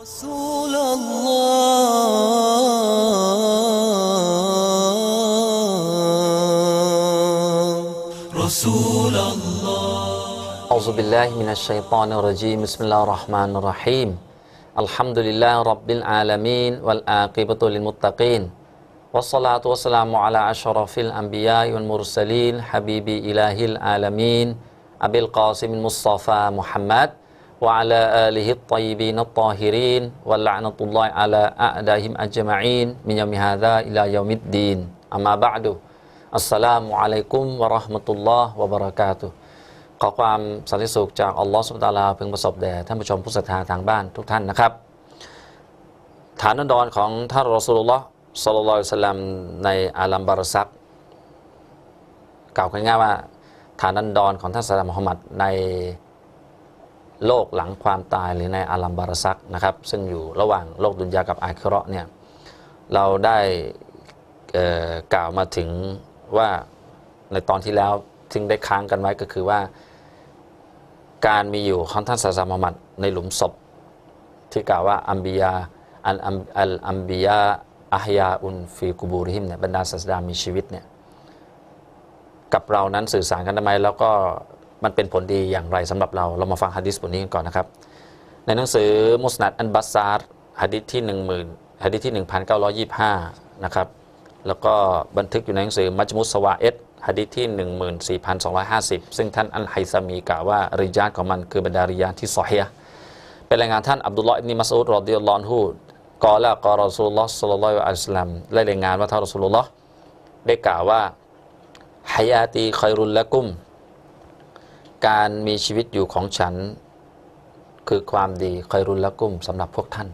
رسول الله. رسول الله. أعوذ بالله من الشيطان الرجيم. بسم الله الرحمن الرحيم. الحمد لله رب العالمين والعاقبة للمتقين. والصلاة والسلام على أشرف الأنبياء والمرسلين حبيب إله العالمين أبي القاسم المصطفى محمد. وعلى آله الطيبين الطاهرين واللعنة الله على أعدائهم أجمعين من يوم هذا إلى يوم الدين أما بعد السلام عليكم ورحمة الله وبركاته ขอความสันติสุขจากอัลลอฮฺสุบตาลาพึงประสบแด่ท่านผู้ชมผู้ศรัทธาทางบ้านทุกท่านนะครับ ฐานนันดรของท่านรอสูลุลลอฮ์สัลลัลลอฮุอะลัยฮิวะสัลลัมในอาลัมบารซักกล่าวง่ายๆว่า ฐานนันดรของท่านสัลลัมมุฮัมมัดใน โลกหลังความตายหรือในอาลัมบารซักนะครับ ซึ่งอยู่ระหว่างโลกดุนยากับอาคิเราะเนี่ยเราได้กล่าวมาถึงว่าในตอนที่แล้วซึ่งได้ค้างกันไว้ก็คือว่า การมีอยู่ของท่านศาสนามุฮัมมัดในหลุมศพ ที่กล่าวว่าอัมบิยาอันอัลอัมบิยาอัฮยาอุนฟีกูบูริฮิมเนี่ยบรรดาศาสดามีชีวิตเนี่ยกับเรานั้นสื่อสารกันทำไมแล้วก็ มันเป็นผลดีอย่างไรสำหรับเรา เรามาฟังฮะดิษบทนี้กันก่อนนะครับ ในหนังสือมุสนัดอันบัสซาร์ฮะดิษที่ 10,000ฮะดิษที่ 1925 นะครับ แล้วก็บันทึกอยู่ในหนังสือมัจมุสวาเอตฮะดิษที่ 14,250 ซึ่งท่านอัลไฮซามีกล่าวว่าริยาตของมันคือบรรดาริยาที่ซอฮีฮ์เป็นรายงานท่านอับดุลลอฮ์อิบนิมัสอุดรอดิยัลลอฮุอันฮุกอละกอรอซูลุลลอฮ์ศ็อลลัลลอฮุอะลัยวะซัลลัมได้รายงานว่าท่านรอซูลุลลอฮ์ได้กล่าวว่าฮายาตีคอยรุลละกุม การมีชีวิตอยู่ของฉัน คือความดีคอยรุลละกุ้มสำหรับพวกท่าน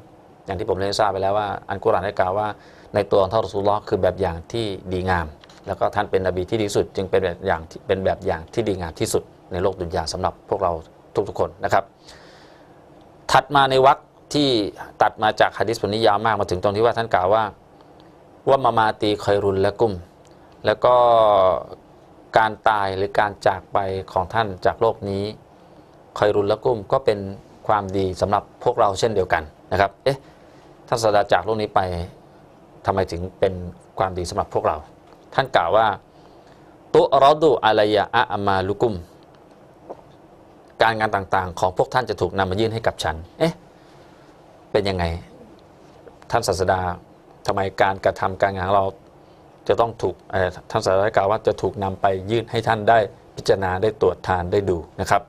อย่างที่ผมเรียนทราบไปแล้วว่าอันกุรอานได้กล่าวว่าในตัวของท่านรอซูลุลลอฮ์คือแบบอย่างที่ดีงาม แล้วก็ท่านเป็นนบีที่ดีสุด จึงเป็นแบบอย่างเป็นแบบอย่างที่ดีงามที่สุดในโลกดุนยาสำหรับพวกเราทุกๆคนนะครับ ถัดมาในวรรคที่ตัดมาจากฮะดิษบทนี้ยาวมากมาถึงตรงที่ว่าท่านกล่าวว่าว่ามามาตีคอยรุนละกุ้มแล้วก็ การตายหรือการจากไปของท่านจากโลกนี้คอยรุนละกุ้มก็เป็นความดีสำหรับพวกเราเช่นเดียวกันนะครับ เอ๊ะท่านสดาจากโลกนี้ไปทำไมถึงเป็นความดีสำหรับพวกเรา ท่านกล่าวว่าตุรอดูอะลัยยะอะอามาลุกุม การงานต่างๆ ของพวกท่านจะถูกนำมายื่นให้กับฉัน เอ๊ะ เป็นยังไง ท่านศาสดาทำไมการกระทำการงานของเรา จะต้องถูกท่านศาสดากล่าวว่าจะถูกนำไปยื่นให้ท่านได้พิจารณาได้ตรวจทานได้ดูนะครับ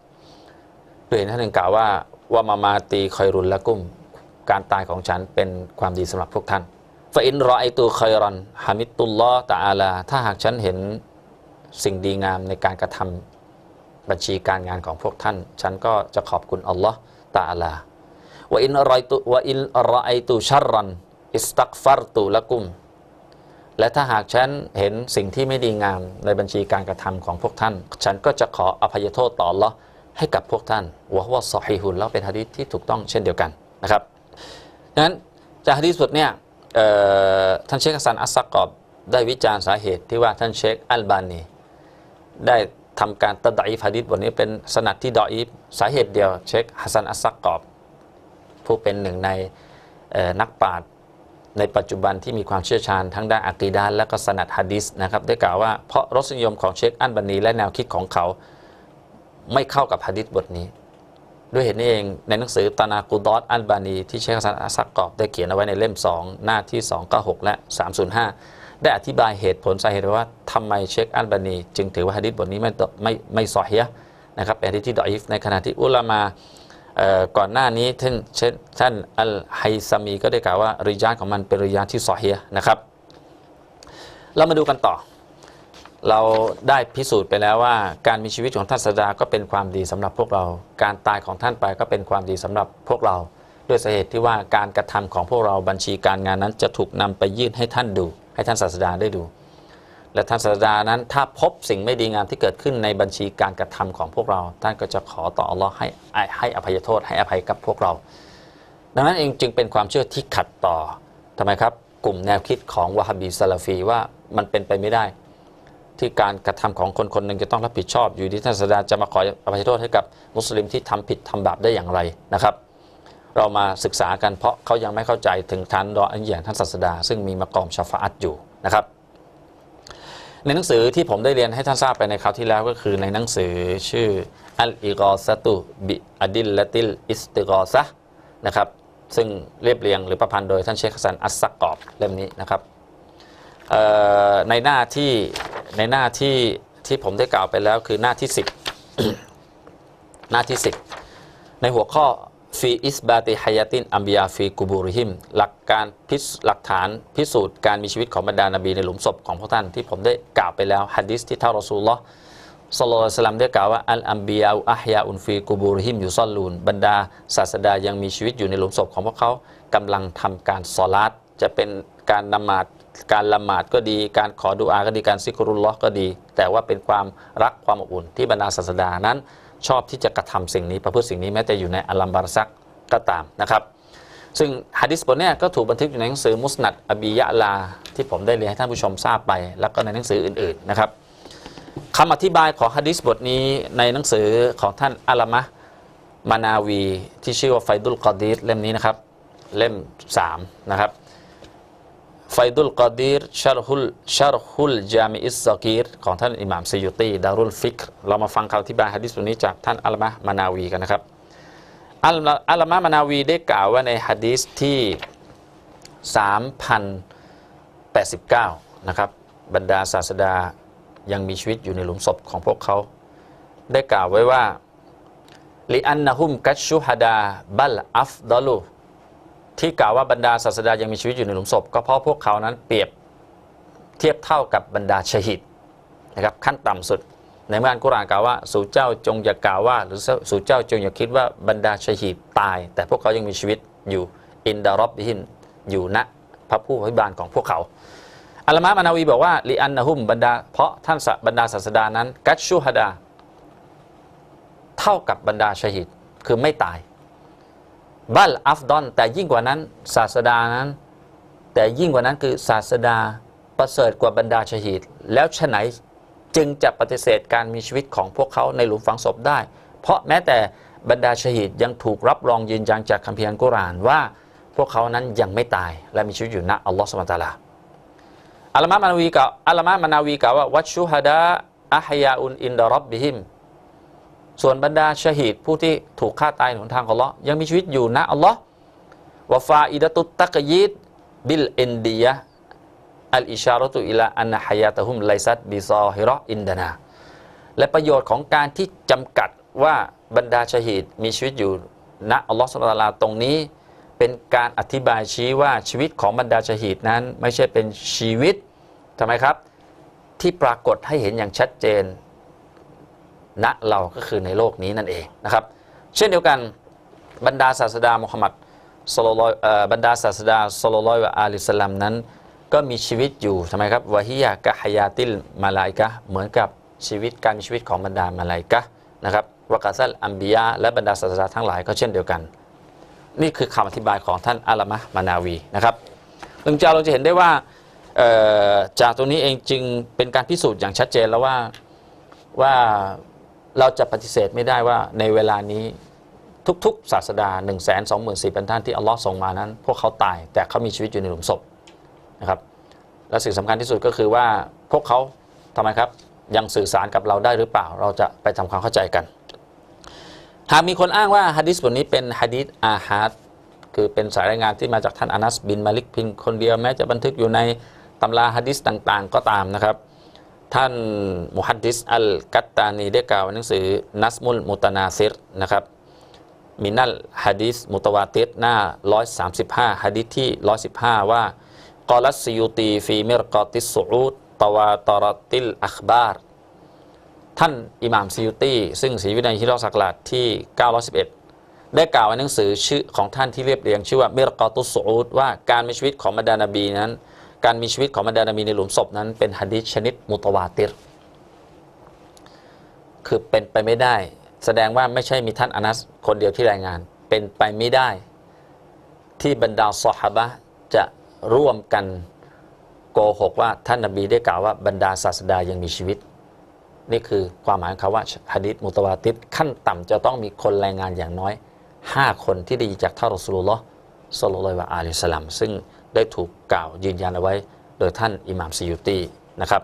โดยท่านหนึ่งกล่าวว่าว่ามามาตีคอยรุนละกุ้ม การตายของฉันเป็นความดีสำหรับพวกท่านฟาอินรอไอตูคอยรันฮามิตุลลอตะอาลา ถ้าหากฉันเห็นสิ่งดีงามในการกระทำบัญชีการงานของพวกท่าน ฉันก็จะขอบคุณอัลลอฮ์ตาอาลาว่าอินรอยตุว่าอินรอไอตุชัรรันอิสตักฟัรตุละกุ้ม และถ้าหากฉันเห็นสิ่งที่ไม่ดีงามในบัญชีการกระทำของพวกท่าน ฉันก็จะขออภัยโทษต่อลลอให้กับพวกท่านวะฮวะซอฮีฮุนแล้วเป็นฮะดีษที่ถูกต้องเช่นเดียวกันนะครับดังนั้นจากฮะดีษบทเนี่ยท่านเชคฮัสซันอัสซักกอบได้วิจารณ์สาเหตุที่ว่าท่านเชคอัลบานีได้ทำการตัดดอีฟฮะดิษบทนี้เป็นสนัดที่ดออีฟสาเหตุเดียวเชคฮัสซันอัสซักกอบผู้เป็นหนึ่งในนักปราชญ์ ในปัจจุบันที่มีความเชี่ยวชาญทั้งด้านอะกีดานและก็สนัดฮะดิษนะครับได้กล่าวว่าเพราะรสนิยมของเชคอันบันนีและแนวคิดของเขา ไม่เข้ากับฮะดิษบทนี้ ด้วยเหตุนี้เองในหนังสือตานากูดอสอัลบานีที่เชคสซันอัสซักกอบได้เขียนเอาไว้ในเล่ม 2 หน้าที่ 296 และ 305 ได้อธิบายเหตุผลสาเหตุว่าทำไมเชคอัลบานี จึงถือว่าฮะดิษบทนี้ไม่ไม่ไม่ซอฮียะนะครับเป็นฮะดิษที่ดออีฟในขณะที่อุลามา ก่อนหน้านี้ท่านท่านอัลไฮซามีก็ได้กล่าวว่าริยาของมันเป็นริยาที่ซอเฮียนะครับ เรามาดูกันต่อ เราได้พิสูจน์ไปแล้วว่า การมีชีวิตของท่านศาสดาก็เป็นความดีสำหรับพวกเรา การตายของท่านไปก็เป็นความดีสำหรับพวกเรา ด้วยสาเหตุที่ว่าการกระทำของพวกเราบัญชีการงานนั้นจะถูกนำไปยื่นให้ท่านดู ให้ท่านศาสดาได้ดู และท่านศาสดานั้นถ้าพบสิ่งไม่ดีงามที่เกิดขึ้นในบัญชีการกระทำของพวกเรา ท่านก็จะขอต่ออัลลอฮ์ให้ให้อภัยโทษให้อภัยกับพวกเรา ดังนั้นเองจึงเป็นความเชื่อที่ขัดต่อทำไมครับ กลุ่มแนวคิดของวะฮับบีซาลาฟีว่ามันเป็นไปไม่ได้ ที่การกระทำของคนคนหนึ่งจะต้องรับผิดชอบ อยู่ที่ท่านศาสดาจะมาขออภัยโทษให้กับมุสลิมที่ทำผิดทำบาปได้อย่างไรนะครับเรามาศึกษากันเพราะเขายังไม่เข้าใจถึงท่านรออันอย่างท่านศาสดา ซึ่งมีมากอมชาฟาอัตอยู่นะครับ ในหนังสือที่ผมได้เรียนให้ท่านทราบไปในคราวที่แล้วก็คือในหนังสือชื่ออัลอิกอซตุบิอดิลละติลอิสติกอซะนะครับซึ่งเรียบเรียงหรือประพันธ์โดยท่านเชคฮัสซันอัสซักกอบเล่มนี้นะครับในหน้าที่ในหน้าที่ที่ผมได้กล่าวไปแล้วคือหน้าที่ 10 หน้าที่ 10 ในหัวข้อ ฟีอิสบาติฮายาตินอัมบิยาฟีกูบูริฮิมหลักการพิสหลักฐานพิสูจน์การมีชีวิตของบรรดานบีในหลุมศพของพวกท่านที่ผมได้กล่าวไปแล้วฮะดิษที่ท่านรอซูลลอฮ์สลลัลสลัมได้กล่าวว่าอัลอัมบิยาอัฮยาอุนฟีกูบูริฮิมอยู่ซ่อนลูนบรรดาศาสดายังมีชีวิตอยู่ในหลุมศพของพวกเขากำลังทำการซอลาตจะเป็นการนมาดการละหมาดก็ดี การขอดุอาก็ดีการซิกรุลลอฮ์ก็ดี แต่ว่าเป็นความรักความอบอุ่นที่บรรดาศาสดานั้น ชอบที่จะกระทำสิ่งนี้ประพฤติสิ่งนี้แม้แต่อยู่ในอัลลัมบารซักก็ตามนะครับ ซึ่งฮะดิษบทนี้ก็ถูกบันทึกอยู่ในหนังสือมุสนัดอบียะลา ที่ผมได้เรียนให้ท่านผู้ชมทราบไป แล้วก็ในหนังสืออื่นๆนะครับคำอธิบายของฮะดิษบทนี้ในหนังสือของท่านอัลมะมานาวีที่ชื่อว่าไฟดุลกอดีรเล่มนี้นะครับ เล่ม3นะครับ ไฟดุลกอดีรชารฮุลชารฮุลจามิอิสซอกีรของท่านอิหม่ามซิยุตีดารุลฟิกรเรามาฟังคำอธิบายฮะดิษบทนี้จากท่านอัลมะห์มานาวีกันนะครับอัลอัลลามะห์มานาวีได้กล่าวว่าในฮะดีษที่ 3,089 นะครับ บรรดาศาสดายังมีชีวิตอยู่ในหลุมศพของพวกเขา ได้กล่าวไว้ว่าลิอันนะฮุมกัชชุฮดาบัลอัฟดอลู ที่กล่าวว่าบรรดาศาสดายังมีชีวิตอยู่ในหลุมศพ ก็เพราะพวกเขานั้นเปรียบเทียบเท่ากับบรรดาชหิดนะครับขั้นต่ำสุด ในเมื่ออันกุรานกล่าวว่าสู่เจ้าจงอย่ากล่าวว่า หรือสู่เจ้าจงอย่าคิดว่าบรรดาชหีดตาย แต่พวกเขายังมีชีวิตอยู่อินดารอบบิฮินอยู่ณพระผู้อภิบาลของพวกเขาอัลลามะห์มานาวีบอกว่าลีอันนะฮุมบรรดาเพราะท่านบรรดาศาสดานั้น กัชชูฮดา เท่ากับบรรดาชหีดคือไม่ตาย บัลอัฟดอน แต่ยิ่งกว่านั้นศาสดานั้น แต่ยิ่งกว่านั้นคือศาสดาประเสริฐกว่าบรรดาชหีดแล้วฉไหนจึงจะปฏิเสธการมีชีวิตของพวกเขาในหลุมฝังศพได้ เพราะแม้แต่บรรดาชหีดยังถูกรับรองยืนยันจากคัมภีร์อัลกุรอานว่าพวกเขานั้นยังไม่ตายและมีชีวิตอยู่ณอัลลอฮฺสุบตาลาอัลลามะมานาวีกล่าวอัลลามะมานาวีกล่าวว่าวัชชูฮดาอัฮยาอุนอินดารอบบิฮิม ส่วนบรรดาชหีดผู้ที่ถูกฆ่าตายหนทางของอัลลอฮ์ยังมีชีวิตอยู่ณอัลลอฮ์วะฟาอิดะตุตักยีดบิลอินดียะอัลอิชารตุอิลาอันนะฮายาตะฮุมไลซัดบิซอฮิรออินดานาและประโยชน์ของการที่จำกัดว่าบรรดาชหีดมีชีวิตอยู่ณอัลลอฮฺสุลตาลาตรงนี้ เป็นการอธิบายชี้ว่าชีวิตของบรรดาชหีดนั้น ไม่ใช่เป็นชีวิตทำไมครับ ที่ปรากฏให้เห็นอย่างชัดเจน ณเราก็คือในโลกนี้นั่นเองนะครับ เช่นเดียวกันบรรดาศาสดามุฮัมมัดศ็อลลอฮุเอ่อบรรดาศาสดาศ็อลลัลลอฮุอะลัยฮิวะสัลลัมนั้น ก็มีชีวิตอยู่ทำไมครับวะฮิยะกะฮยาติลมาลาอิกะเหมือนกับชีวิตการมีชีวิตของบรรดามาลาอิกะนะครับวะกาซัลอัมบิยะและบรรดาศาสดาทั้งหลายก็เช่นเดียวกัน นี่คือคำอธิบายของท่านอัลามะมานาวีนะครับซึ่งจะเราจะเห็นได้ว่าจากตรงนี้เองจึงเป็นการพิสูจน์อย่างชัดเจนแล้วว่าว่า เราจะปฏิเสธไม่ได้ว่าในเวลานี้ทุกๆ ศาสดา 1 2 4 0 0 0ท่านที่อัลลอฮ์ส่งมานั้น พวกเขาตายแต่เขามีชีวิตอยู่ในหลุมศพนะครับและสิ่งสำคัญที่สุดก็คือว่าพวกเขาทำไมครับยังสื่อสารกับเราได้หรือเปล่า เราจะไปทำความเข้าใจกัน หากมีคนอ้างว่าฮะดิษบทนี้เป็นฮะดิษอาฮัดคือเป็นสายรายงานที่มาจากท่านอานัสบินมาลิกพิงคนเดียวแม้จะบันทึกอยู่ในตำราฮะดิษต่างๆ ก็ตามนะครับ ท่านมุฮัดดิษอัลกัตตานีได้กล่าวในหนังสือนัสมุลมุตนาซิรนะครับมินัลฮะดิษมุตวาติรหน้า 135ฮะดิษที่ 115 ว่ากอลัสซิยูตีฟีมิรกอติสซูดตวาตรติลอัคบาร์ท่านอิหม่ามซิยูตีซึ่งเสีวิในฮิรสักลาดที่ 911 ได้กล่าวในหนังสือชื่อของท่านที่เรียบเรียง ชื่อว่ามิรกอตุสซูดว่าการมีชีวิตของบรรดานบีนั้น การมีชีวิตของบรรดานบีในหลุมศพนั้น เป็นฮะดิษชนิดมุตวาติร คือเป็นไปไม่ได้ แสดงว่าไม่ใช่มีท่านอานัสคนเดียวที่รายงาน เป็นไปไม่ได้ ที่บรรดาซอฮาบะจะร่วมกันโกหกว่าท่านนบีได้กล่าวว่าบรรดาศาสดายังมีชีวิต นี่คือความหมายของคำว่าฮะดิษมุตวาติดขั้นต่ำจะต้องมีคนรายงานอย่างน้อย 5 คนที่ได้ยินจากท่านรอสูลุลลอฮ์สลลัลลอฮุอะลัยสัลลัมซึ่ง ได้ถูกกล่าวยืนยันเอาไว้ โดยท่านอิหม่ามซิยุตีนะครับ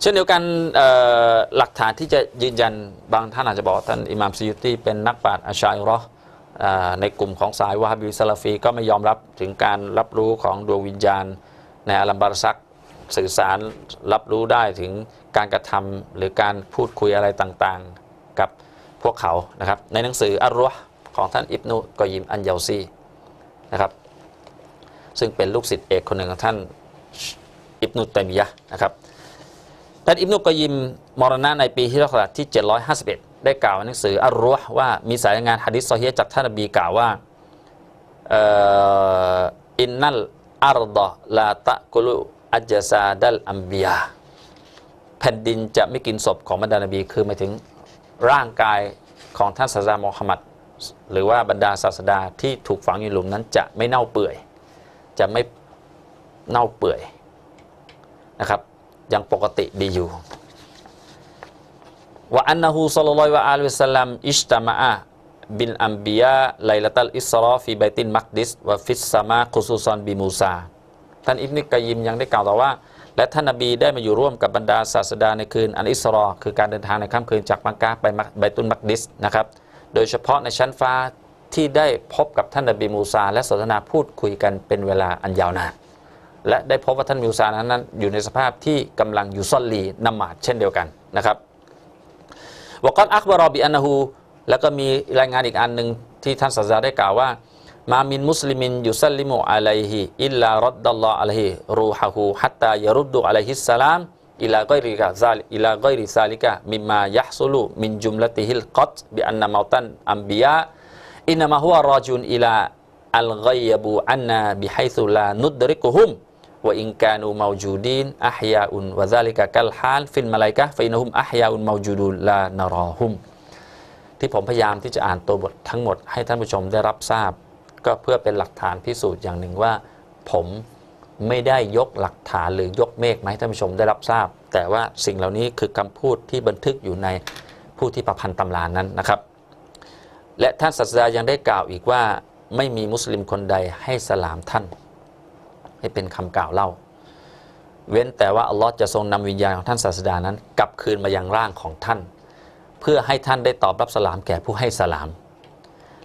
เช่นเดียวกันหลักฐานที่จะยืนยันบางท่านอาจจะบอกท่านอิหม่ามซิยุตีเป็นนักปราชญ์อาชัยรออในกลุ่มของสายวะฮาบิซาลาฟีก็ไม่ยอมรับถึงการรับรู้ของดวงวิญญาณ ในอัลัมบารซักสื่อสารรับรู้ได้ถึงการกระทำหรือการพูดคุยอะไรต่างๆ กับพวกเขานะครับในหนังสืออัลรุฮ์ของท่านอิบนุกอยิมอันเยาซีนะครับ ซึ่งเป็นลูกศิษย์เอกคนหนึ่งของท่านอิบนุตัยมียะนะครับท่านอิบนุกอยิมมรณะในปีฮิจรัตที่ 751 ได้กล่าวในหนังสืออัลรุฮ์ว่ามีสายงานฮะดิษซอฮีฮ์จากท่านนบีกล่าวว่าอ่ออินนัลอารดะลาตะกุลุอัจซาดัลอัมบียาแผ่นดินจะไม่กินศพของบรรดานบีคือหมายถึงร่างกายของท่านศาสดามุฮัมมัดหรือว่าบรรดาศาสดาที่ถูกฝังอยู่หลุมนั้นจะไม่เน่าเปื่อย จะไม่เน่าเปื่อยนะครับ ยังปกติดีอยู่ว่าอันนะฮูซัลลัลลอฮุอะลัยฮิวะสัลลัมอิชตามะอะบิลอัมบียาไลลัตัลอิสราฟีไบตินมักดิสวะฟิสซามาคุซุซอนบิมูซาท่านอิบนุกะยิมยังได้กล่าวต่อว่า และท่านนบีได้มาอยู่ร่วมกับบรรดาศาสดาในคืนอันอิสรอคือการเดินทางในค่ำคืนจากมักกะไปมักไบตุนมักดิสนะครับโดยเฉพาะในชั้นฟ้า ที่ได้พบกับท่านนบีมูซา และสนทนาพูดคุยกันเป็นเวลาอันยาวนานและได้พบว่าท่านมูซานั้นนั้นอยู่ในสภาพที่กำลังอยู่ซ่อนลีนมาดเช่นเดียวกันนะครับวกอตอักบารอบิอันนะฮูแล้วก็มีรายงานอีกอันหนึ่งที่ท่านศาสดาได้กล่าวว่า มามินมุสลิมินยุซัลลิมุอะลัยฮิอิลลารัดดัลลอฮ์อะลัยฮิรูฮะฮูฮัตตายรุดดุอะลัยฮิสสลามอิลากัยริกะซาลิอิลากัยริซาลิกะมิมมายะฮซุลุมินจุมลติฮิลกัตบิอันนะมาตันอัมบิยา อินนามะฮุวะรอจุนอิลาอัลกัยบูอันนาบิไฮซุลานุดริกุฮุม wa in kanu mawjudin ahya'un wa dzalika kal hal fil malaikah fa innahum ahya'un mawjudun la narahum ที่ผมพยายามที่จะอ่านตัวบททั้งหมดให้ท่านผู้ชมได้รับทราบ ก็เพื่อเป็นหลักฐานพิสูจน์อย่างหนึ่งว่า ผมไม่ได้ยกหลักฐานหรือยกเมฆมาให้ท่านผู้ชมได้รับทราบ แต่ว่าสิ่งเหล่านี้คือคำพูดที่บันทึกอยู่ในผู้ที่ประพันธ์ตำรานั้นนะครับ และท่านศาสดายังได้กล่าวอีกว่าไม่มีมุสลิมคนใดให้สลามท่าน ให้เป็นคำกล่าวเล่า เว้นแต่ว่าอัลลอฮ์จะทรงนำวิญญาณของท่านศาสดานั้น กลับคืนมายังร่างของท่าน เพื่อให้ท่านได้ตอบรับสลามแก่ผู้ให้สลาม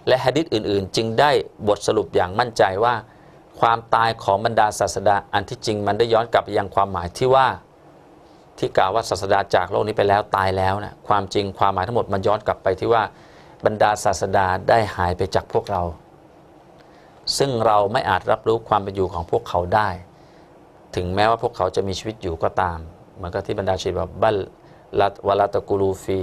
และฮะดิษอื่นๆ จึงได้บทสรุปอย่างมั่นใจว่า ความตายของบรรดาศาสดาอันที่จริงมันได้ย้อนกลับไปยังความหมายที่ว่าที่กล่าวว่าศาสดาจากโลกนี้ไปแล้วตายแล้วนะความจริงความหมายทั้งหมดมันย้อนกลับไปที่ว่า บรรดาศาสดาได้หายไปจากพวกเรา ซึ่งเราไม่อาจรับรู้ความเป็นอยู่ของพวกเขาได้ ถึงแม้ว่าพวกเขาจะมีชีวิตอยู่ก็ตาม เหมือนกับที่บรรดาชีแบบบัลลัตวลาตะกูลูฟี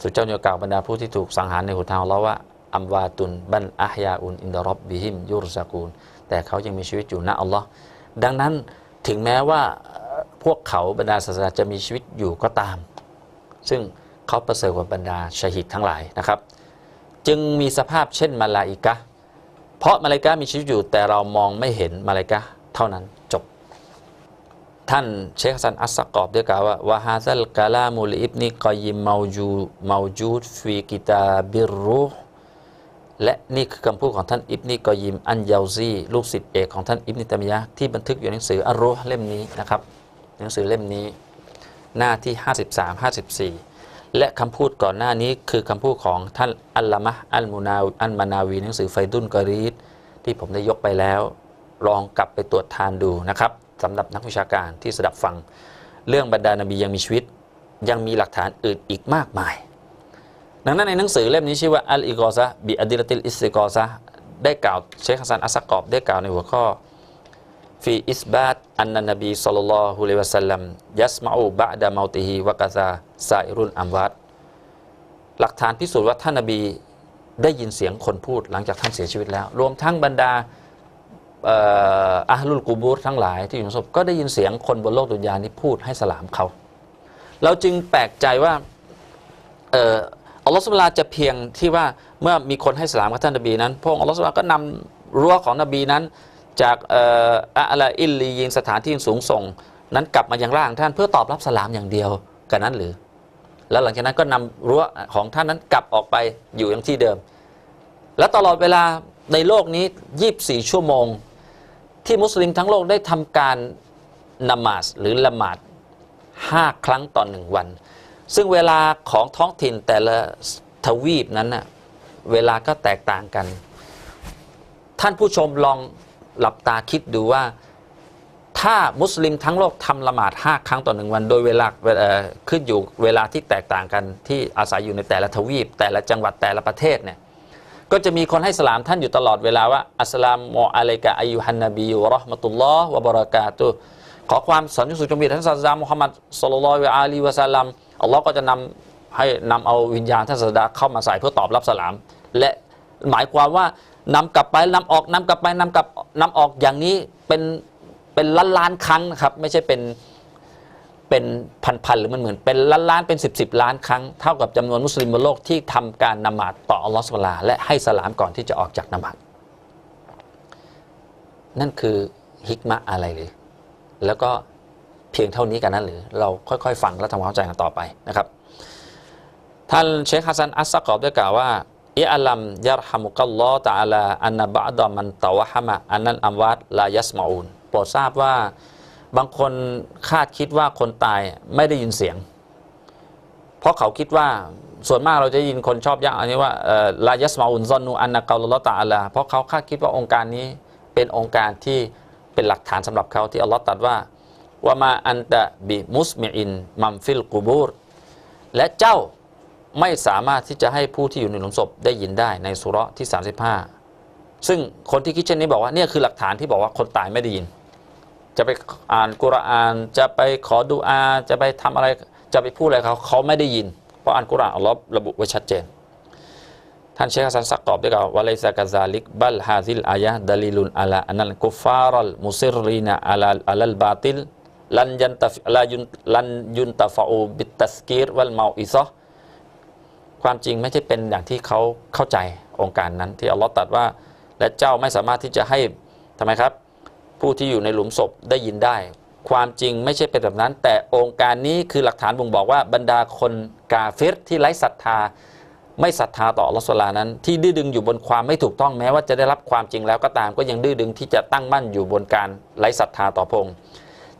สุเจ้าเนี่ยกล่าวบรรดาผู้ที่ถูกสังหารในหุทางเราว่าอัมวาตุนบันอาฮยาอุนอินดารบบิฮิมยุรซากูล แต่เขายังมีชีวิตอยู่นะอัลลอฮ์ดังนั้นถึงแม้ว่าพวกเขาบรรดาศาสนาจะมีชีวิตอยู่ก็ตาม ซึ่ง เขาประเสริฐกว่าบรรดาชาฮิดทั้งหลายนะครับ จึงมีสภาพเช่นมาลาอิกะเพราะมาลาอิกะมีชีวิตอยู่แต่เรามองไม่เห็นมาลาอิกะเท่านั้นจบ ท่านเชคซันอัสกอบได้กล่าวว่าวะฮาซัลกะลามุลอิบนิกอยิมเมาจูเมาจูดฟีกิตาบิรูและนี่คือคำพูดของท่านอิบนิกอยิมอันยาซีลูกศิษย์เอกของท่านอิบนิตามยะที่บันทึกอยู่ในหนังสืออัลรูห์เล่มนี้นะครับหนังสือเล่มนี้หน้าที่ 53 54 และคำพูดก่อนหน้านี้คือคำพูดของท่านอัลละมะห์อัลมุนาอัลมานาวีหนังสือไฟดุนกอรีดที่ผมได้ยกไปแล้ว ลองกลับไปตรวจทานดูนะครับสำหรับนักวิชาการที่สดับฟัง เรื่องบรรดานบียังมีชีวิต ยังมีหลักฐานอื่นอีกมากมาย ดังนั้นในหนังสือเล่มนี้ชื่อว่าอัลอิกอซะบิอดิลติลอิสติกอซะได้กล่าวเชคฮัสซันอัสซักกอบได้กล่าวในหัวข้อ ฟีอิสบาตอันนันบีสัลลัลลอฮุลิวะสัลลัมยัสมาอูบะดะเมาติฮิวะกะซาซาอิรุนอัมวัดหลักฐานพิสูจน์ว่าท่านนบีได้ยินเสียงคนพูดหลังจากท่านเสียชีวิตแล้ว รวมทั้งบรรดาอ่ออาฮลุลกูบูรทั้งหลายที่อยู่ในศพก็ได้ยินเสียงคนบนโลกดุนยานี้พูดให้สลามเขา เราจึงแปลกใจว่าอัลลอฮฺสุบฮานะฮูวลาจะเพียงที่ว่าเมื่อมีคนให้สลามกับท่านนบีนั้นพระองค์อัลลอฮฺสุบลาก็นำรั้วของนบีนั้น จากอะลาอิลลียินสถานที่สูงส่ง นั้นกลับมายังร่างท่านเพื่อตอบรับสลามอย่างเดียวกันนั้นหรือ แล้วหลังจากนั้นก็นำรั้วของท่านนั้นกลับออกไปอยู่อย่างที่เดิม และตลอดเวลาในโลกนี้ 24 ชั่วโมง ที่มุสลิมทั้งโลกได้ทำการนมาสหรือละหมาด 5 ครั้งต่อหนึ่งวัน ซึ่งเวลาของท้องถิ่นแต่ละทวีปนั้นน่ะเวลาก็แตกต่างกัน ท่านผู้ชมลอง หลับตาคิดดูว่า ถ้ามุสลิมทั้งโลกทำละหมาด5ครั้งต่อหนึ่งวัน โดยเวลาขึ้นอยู่เวลาที่แตกต่างกันที่อาศัยอยู่ในแต่ละทวีป แต่ละจังหวัดแต่ละประเทศเนี่ยก็จะมีคนให้สลามท่านอยู่ตลอดเวลาว่าอัสลามุอะลัยกะอายุฮันนบีวะราะห์มะตุลลอฮ์วะบะรากาตุขอความสันติสุขจงมีท่านศาสดามุฮัมมัดศ็อลลัลลอฮุอะลัยฮิวะซัลลัมอัลลอฮ์ก็จะนำให้นำเอาวิญญาณท่านศาสดาเข้ามาใส่เพื่อตอบรับสลาม และหมายความว่า นำกลับไปนำออกนำกลับไปนำกลับนำออกอย่างนี้เป็นเป็นล้านล้านครั้งนะครับ ไม่ใช่เป็นเป็นพันๆหรือมันเหมือนเป็นล้านล้านเป็นสิบสิบล้านครั้งเท่ากับจำนวนมุสลิมบนโลกที่ทำการนมาดต่ออัลลอฮฺสุบฮานะฮูวลาและให้สลามก่อนที่จะออกจากนมาดนั่นคือฮิกมะอะไรหรือ แล้วก็เพียงเท่านี้กันนั้นหรือ เราค่อยๆ ฟังและทำความเข้าใจกันต่อไปนะครับ ท่านเชคฮัสซันอัสซะกอบได้กล่าวว่า อิอัลลัมยารฮามุกัลลอฮ์ตะอาลาอันนบะดอมันตะวะฮะมะอันนั้นอัมวัดลายัสมาอูนโปรดทราบว่าบางคนคาดคิดว่าคนตายไม่ได้ยินเสียง เพราะเขาคิดว่าส่วนมากเราจะยินคนชอบยักอันนี้ว่าลายัสมาอุนซอนนูอันนะกาลลอตะอาลาเพราะเขาคาดคิดว่าองค์การนี้เป็นองค์การที่เป็นหลักฐานสำหรับเขาที่อัลลอฮ์ตรัสว่าว่ามาอันตะบิมุสมิอินมัมฟิลกูบูรและเจ้า ไม่สามารถที่จะให้ผู้ที่อยู่ในหลุมศพได้ยินได้ในสุราะที่ 35 ซึ่งคนที่คิดเช่นนี้บอกว่าเนี่ยคือหลักฐานที่บอกว่าคนตายไม่ได้ยิน จะไปอ่านกุรอาน จะไปขอดูอา จะไปทำอะไร จะไปพูดอะไรเขาเขาไม่ได้ยิน เพราะอ่านกุรอานอัลลอฮ์ระบุไว้ชัดเจน ท่านเชคฮัสซันซักตอบด้วยกับวะไลซะกะซาลิกบัลฮาซิลอายะดะลิลุนอะลาอันนัลกุฟารัลมุซิรรีนอะลาอะลัลบาติลลันยันตะลันยุนตะฟะอูบิตัสกีรวัลมาอิซะ ความจริงไม่ใช่เป็นอย่างที่เขาเข้าใจองค์การนั้น ที่อัลลอฮ์ตรัสว่า และเจ้าไม่สามารถที่จะให้ทำไมครับ ผู้ที่อยู่ในหลุมศพได้ยินได้ ความจริงไม่ใช่เป็นแบบนั้น แต่องค์การนี้คือหลักฐานบ่งบอกว่าบรรดาคนกาเฟรที่ไร้ศรัทธา ไม่ศรัทธาต่ออัลอสลานั้น ที่ดื้อดึงอยู่บนความไม่ถูกต้องแม้ว่าจะได้รับความจริงแล้วก็ตาม ก็ยังดื้อดึงที่จะตั้งมั่นอยู่บนการไร้ศรัทธาต่อพงค์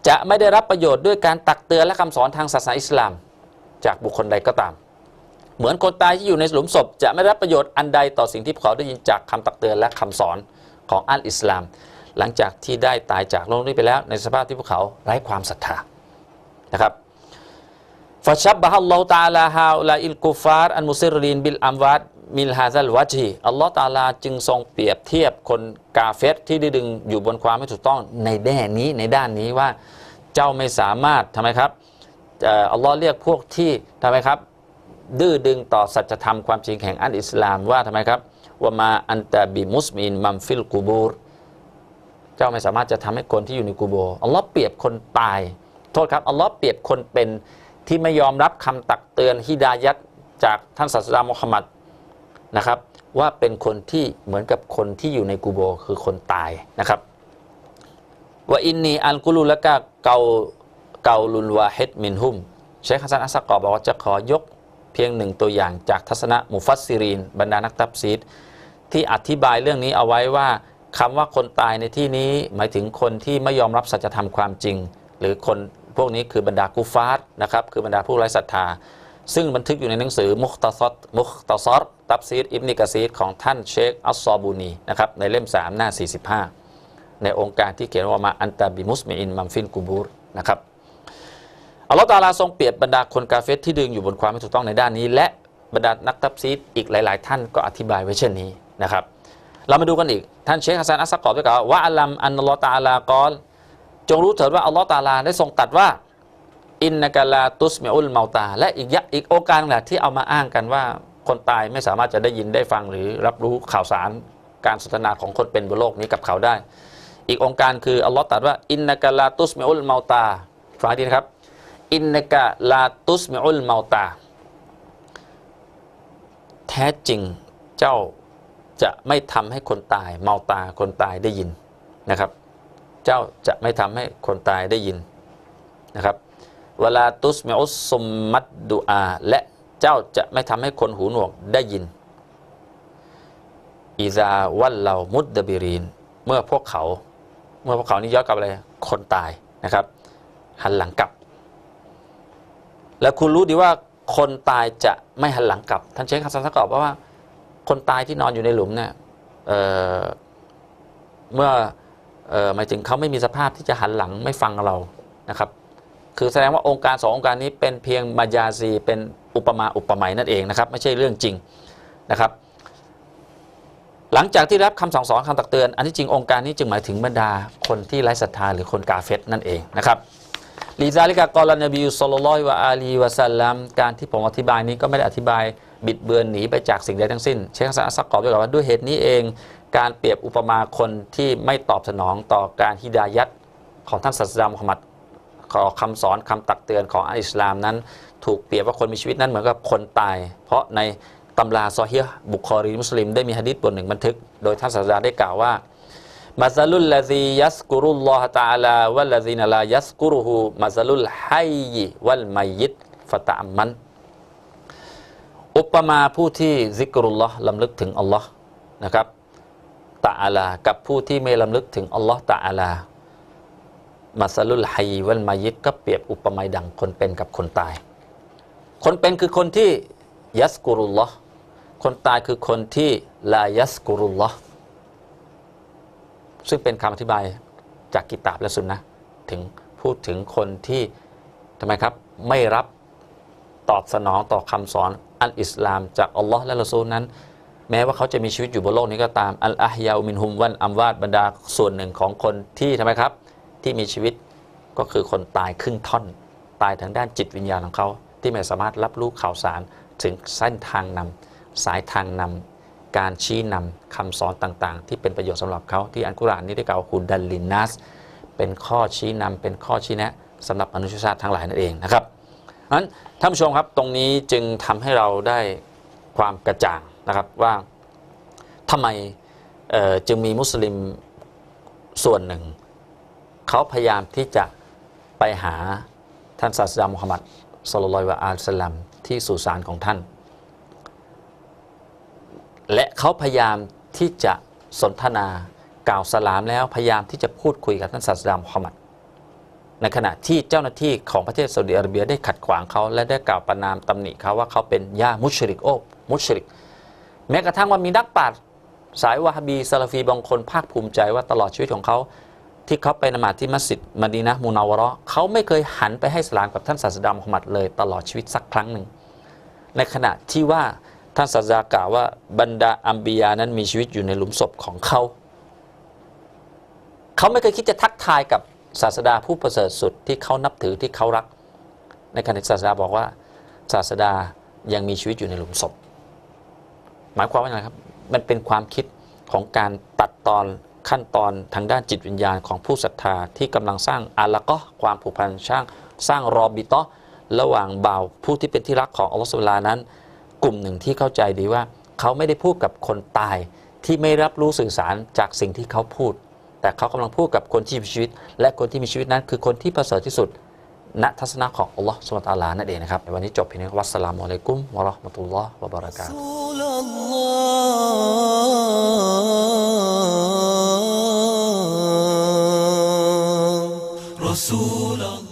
จะไม่ได้รับประโยชน์ด้วยการตักเตือนและคำสอนทางศาสนาอิสลาม จากบุคคลใดก็ตาม เหมือนคนตายที่อยู่ในหลุมศพ จะไม่รับประโยชน์อันใดต่อสิ่งที่พวกเขาได้ยินจากคำตักเตือนและคำสอนของอัลอิสลาม หลังจากที่ได้ตายจากโลกนี้ไปแล้ว ในสภาพที่พวกเขาไร้ความศรัทธานะครับฟาชับบะฮัลลอฮฺตาลาฮาอุลาอิลกุฟาร์อันมุซิรินบิลอัมวัดมิลฮาซัลวัจีอัลลอฮฺตาลาจึงทรงเปรียบเทียบคนกาเฟรที่ได้ดึงอยู่บนความไม่ถูกต้องในแด้นี้ในด้านนี้ว่าเจ้าไม่สามารถทำไมครับอัลลอฮ์เรียกพวกที่ทำไมครับ ดื้อดึงต่อสัจธรรมความจริงแห่งอัลอิสลามว่าทำไมครับว่ามาอันตะบิมุสมินมัมฟิลกูบูรเจ้าไม่สามารถจะทำให้คนที่อยู่ในกูโบร์อัลลอฮ์เปรียบคนตาย โทษครับอัลลอฮ์เปรียบคนเป็นที่ไม่ยอมรับคำตักเตือนฮิดายัดจากท่านศาสดามุฮัมมัดนะครับว่าเป็นคนที่เหมือนกับคนที่อยู่ในกูโบร์คือคนตายนะครับว่าอินนีอัลกุลุละกะเกาเกาลุนวาเฮดมินฮุมเชคฮัสซันอัสกอบอกว่าจะขอยก พียงหนึ่งตัวอย่างจากทัศนะมุฟัสซิรีน บรรดานักตับซีดที่อธิบายเรื่องนี้เอาไว้ว่าคำว่าคนตายในที่นี้หมายถึงคนที่ไม่ยอมรับสัจธรรมความจริง หรือคนพวกนี้คือบรรดากูฟาร์นะครับคือบรรดาผู้ไร้ศรัทธา ซึ่งบันทึกอยู่ในหนังสือมุคตซอดมุคตะซอดตับซีดอิบนิกะซีดของท่านเชคอัสซอบูนีนะครับในเล่ม 3 หน้า 45 ในองค์การที่เขียนว่ามาอันตาบิมุสมิอินมัมฟินกูบูรนะครับ อัลลอฮฺตาลาทรงเปรียบบรรดาคนกาเฟรที่ดึงอยู่บนความไม่ถูกต้องในด้านนี้ และบรรดานักตับซีดอีกหลาย ๆ ท่านก็อธิบายไว้เช่นนี้นะครับ เรามาดูกันอีก ท่านเชคฮัสซันอัสซักอบด้วยกับว่าอัลลัมอันอัลลอฮฺตาลากอลจงรู้เถิดว่าอัลลอฮฺตาลาได้ทรงตัดว่าอินนากาลาตุสเมอุลเมาตา และอีกยะอีกโอกาสหนึงแหละที่เอามาอ้างกันว่าคนตายไม่สามารถจะได้ยินได้ฟังหรือรับรู้ข่าวสารการสนทนาของคนเป็นบนโลกนี้กับเขาได้ อีกองค์การคืออัลลอฮฺตรัดว่าอินนากาลาตุสเมอุลเมาตาฟังดีนะครับ อินนกาลาตุสมิอุลเมาตา แท้จริงเจ้าจะไม่ทำให้คนตายเมาตาคนตายได้ยินนะครับ เจ้าจะไม่ทำให้คนตายได้ยินนะครับเวลาตุสมิอุสสมมัดดูอา และเจ้าจะไม่ทำให้คนหูหนวกได้ยินอิซาวัลเรามุดดบิรีน เมื่อพวกเขา เมื่อพวกเขานี่ย้อนกลับอะไรคนตายนะครับ หันหลังกลับ แล้วคุณรู้ดีว่าคนตายจะไม่หันหลังกลับ ท่านเชคฮัสซันสกอบว่า คนตายที่นอนอยู่ในหลุมเนี่ยเเมื่ออหมายถึงเขาไม่มีสภาพที่จะหันหลังไม่ฟังเรานะครับ คือแสดงว่าองค์การสององค์การนี้เป็นเพียงมายาซีเป็นอุปมาอุปไมยนั่นเองนะครับไม่ใช่เรื่องจริงนะครับ หลังจากที่รับคำสั่งสอนคำตักเตือน อันที่จริงองค์การนี้จึงหมายถึงบรรดาคนที่ไร้ศรัทธาหรือคนกาเฟตนั่นเองนะครับ ลีซาลิกากอลนบีสุลลัลลอฮุวะอาลีวะสัลลัมการที่ผมอธิบายนี้ก็ไม่ได้อธิบายบิดเบือนหนีไปจากสิ่งใดทั้งสิ้น เชคสซันอัสซักกอบด้วยว่าด้วยเหตุนี้เอง การเปรียบอุปมาคนที่ไม่ตอบสนองต่อการฮิดายัดของท่านศาสดามุฮัมมัดขอคำสอนคำตักเตือนของอิสลามนั้น ถูกเปรียบว่าคนมีชีวิตนั้นเหมือนกับคนตาย เพราะในตำราซอฮีบุคอรีมุสลิมได้มีฮะดิษบทหนึ่งบันทึก โดยท่านศาสดาได้กล่าวว่า มาซาลุลลาซียัสกุรุลลอฮะตาลาวัลลาซีนลายัสกุรุฮูมาซาลุลไฮยิวัลมัยยิตฟะตะอัมมัน อุปมาผู้ที่ซิกรุลลอฮ์ลำลึกถึงอัลลอฮ์นะครับตะอาลา กับผู้ที่ไม่ลำลึกถึงอัลลอฮ์ตะอาลามาซาลุลไฮวัลมายิดก็เปรียบอุปมาดังคนเป็นกับคนตาย คนเป็นคือคนที่ยัสกุรุลลอฮ์คนตายคือคนที่ลายัสกุรุลลอฮ์ ซึ่งเป็นคำอธิบายจากกิตาบและสุนนะถึงพูดถึงคนที่ทำไมครับไม่รับตอบสนองต่อคำสอนอันอิสลามจากอัลลอฮ์และละซูลนั้น แม้ว่าเขาจะมีชีวิตอยู่บนโลกนี้ก็ตามอัลอาฮยาอุมินฮุมวันอัมวาดบรรดาส่วนหนึ่งของคนที่ทำไมครับ ที่มีชีวิตก็คือคนตายครึ่งท่อน ตายทางด้านจิตวิญญาณของเขา ที่ไม่สามารถรับรู้ข่าวสารถึงเส้นทางนำสายทางนำ การชี้นำคำสอนต่างๆ ที่เป็นประโยชน์สำหรับเขาที่อันกุรานนี้ได้กล่าวคุณดัลลินนัสเป็นข้อชี้นำเป็นข้อชี้แนะสำหรับมนุษยชาติทั้งหลายนั่นเองนะครับนั้นท่านผู้ชมครับตรงนี้จึงทำให้เราได้ความกระจ่างนะครับว่าทำไมจึงมีมุสลิมส่วนหนึ่ง เขาพยายามที่จะไปหาท่านศาสดามุฮัมมัดสลลัลลอฮุอะลัยฮิวะสลัมที่สุสานของท่าน และเขาพยายามที่จะสนทนากล่าวสลามแล้วพยายามที่จะพูดคุยกับท่านศาสดามุฮัมมัดในขณะที่เจ้าหน้าที่ของประเทศซาอุดิอาระเบียได้ขัดขวางเขาและได้กล่าวประนามตำหนิเขาว่าเขาเป็นยามุชริกโอมุชริก แม้กระทั่งว่ามีนักปราชญ์สายวะฮบีซาลาฟีบางคนภาคภูมิใจว่าตลอดชีวิตของเขา ที่เขาไปนมาที่มัสยิดมดีนะมูนาวะร์เขาไม่เคยหันไปให้สลามกับท่านศาสดามุฮัมมัดเลยตลอดชีวิตสักครั้งหนึ่งในขณะที่ว่า ท่านศาสดากล่าวว่าบรรดาอัมบียานั้นมีชีวิตอยู่ในหลุมศพของเขา เขาไม่เคยคิดจะทักทายกับศาสดาผู้ประเสริฐสุดที่เขานับถือที่เขารัก ในขณะที่ศาสดาบอกว่าศาสดายังมีชีวิตอยู่ในหลุมศพ หมายความว่าอย่างไรครับ มันเป็นความคิดของการตัดตอนขั้นตอนทางด้านจิตวิญญาณของผู้ศรัทธาที่กำลังสร้างอาละก็ความผูกพันสร้างสร้างรอบิโตะระหว่างบ่าวผู้ที่เป็นที่รักของอัลลอฮฺสุลานั้น ลุ่มหนึ่งที่เข้าใจดีว่า เขาไม่ได้พูดกับคนตายที่ไม่รับรู้สื่อสารจากสิ่งที่เขาพูด แต่เขากำลังพูดกับคนที่มีชีวิต และคนที่มีชีวิตนั้น คือคนที่ประเสริฐที่สุดณทัศนะของอัลลอฮฺสุลตาลานั่นเองนะครับวันนี้จบเพียงเท่านี้วัสสลามุอะลัยกุมวะราะห์มะตุลลอฮ์วะบะเราะกาตุฮ์